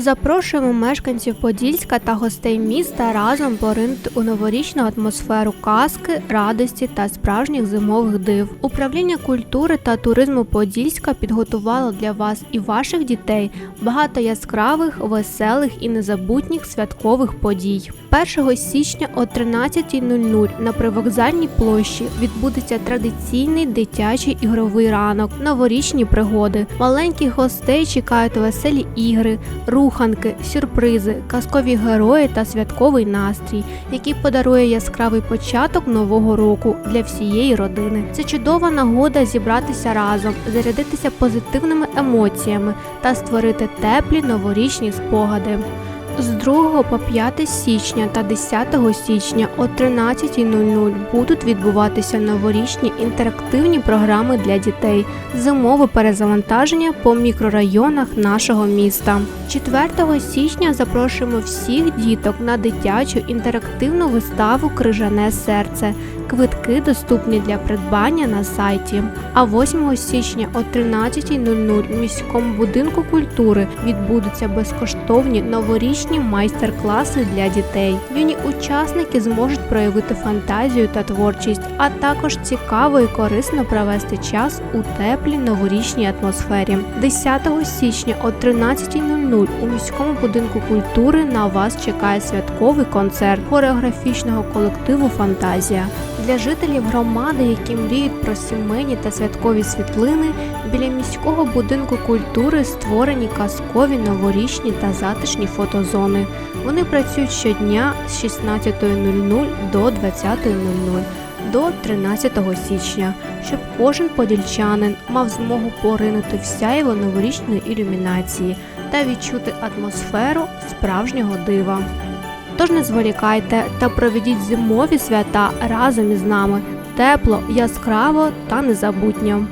Запрошуємо мешканців Подільська та гостей міста разом поринути у новорічну атмосферу казки, радості та справжніх зимових див. Управління культури та туризму Подільська підготувало для вас і ваших дітей багато яскравих, веселих і незабутніх святкових подій. 1 січня о 13.00 на привокзальній площі відбудеться традиційний дитячий ігровий ранок, новорічні пригоди. Маленьких гостей чекають веселі ігри, руханки, сюрпризи, казкові герої та святковий настрій, який подарує яскравий початок нового року для всієї родини. Це чудова нагода зібратися разом, зарядитися позитивними емоціями та створити теплі новорічні спогади. З 2 по 5 січня та 10 січня о 13.00 будуть відбуватися новорічні інтерактивні програми для дітей, зимове перезавантаження по мікрорайонах нашого міста. 4 січня запрошуємо всіх діток на дитячу інтерактивну виставу Крижане серце. Квитки доступні для придбання на сайті. А 8 січня о 13.00 в міському будинку культури відбудуться безкоштовні новорічні майстер-класи для дітей. Юні учасники зможуть проявити фантазію та творчість, а також цікаво і корисно провести час у теплій новорічній атмосфері. 10 січня о 13.00 у міському будинку культури на вас чекає святковий концерт хореографічного колективу Фантазія. Для жителів громади, які мріють про сімейні та святкові світлини, біля міського будинку культури створені казкові новорічні та затишні фотозони. Вони працюють щодня з 16.00 до 20.00 до 13 січня, щоб кожен подільчанин мав змогу поринути в сяйво новорічної ілюмінації та відчути атмосферу справжнього дива. Тож не зволікайте та проведіть зимові свята разом із нами тепло, яскраво та незабутньо.